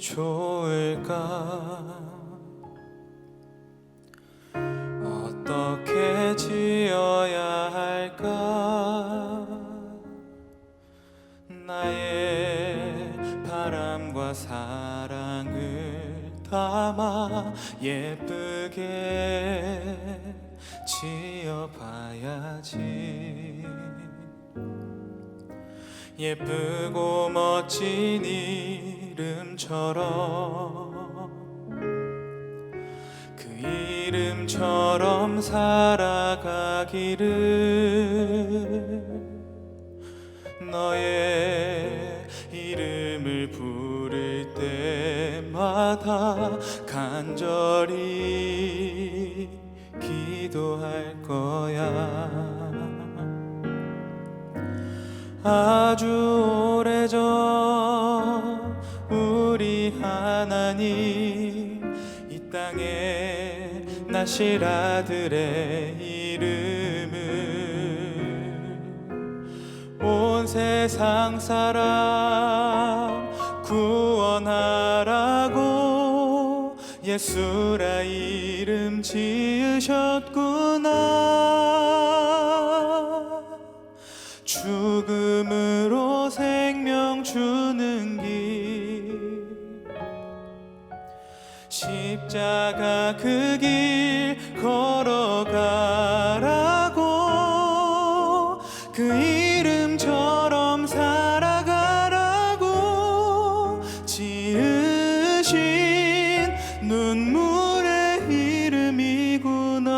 좋을까? 어떻게 지어야 할까? 나의 바람과 사랑을 담아 예쁘게 지어봐야지. 예쁘고 멋진 이름처럼 그 이름처럼 살아가기를 너의 이름을 부를 때마다 간절히 기도할 거야. 아주 하나님 이 땅에 나실 아들의 이름을 온 세상 사람 구원하라고 예수라 이름 지으셨구나 십자가 그 길 걸어가라고. 그 이름처럼 살아가라고. 지으신 눈물의 이름이구나.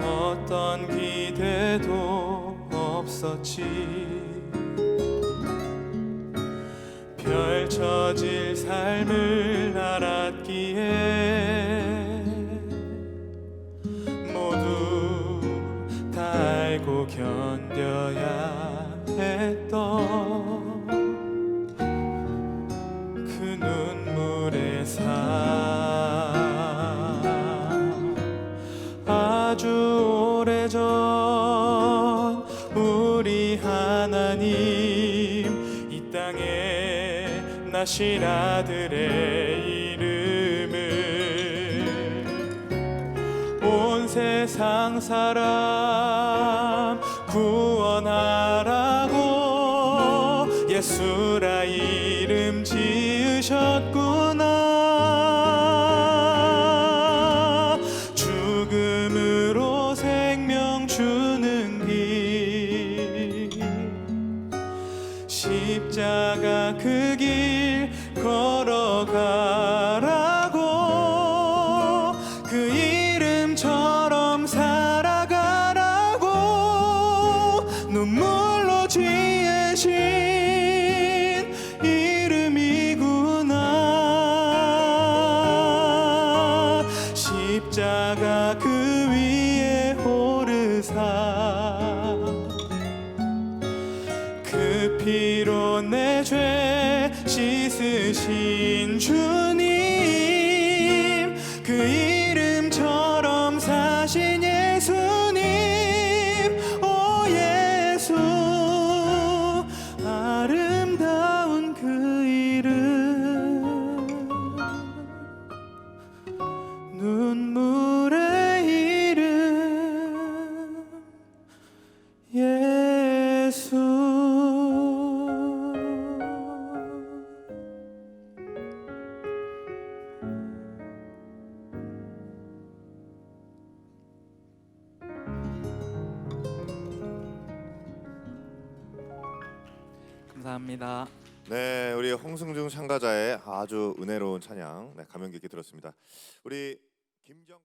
어떤 기대도 없었지 펼쳐질 삶을 나신 아들의 이름을 온 세상 사람 구원하라고 예수라 이름 지으셨구나. 죽음으로 생명 주는 길. 십자가 그길 걸어가라고 그 이름처럼 살아가라고 눈물로 지으신 이름이구나. 십자가 그 위에 오르사 그 피로 내죄 씻으신 주님 그 이름처럼 사신 감사합니다. 네, 우리 홍승중 참가자의 아주 은혜로운 찬양 네, 감명 깊게 들었습니다. 우리 김정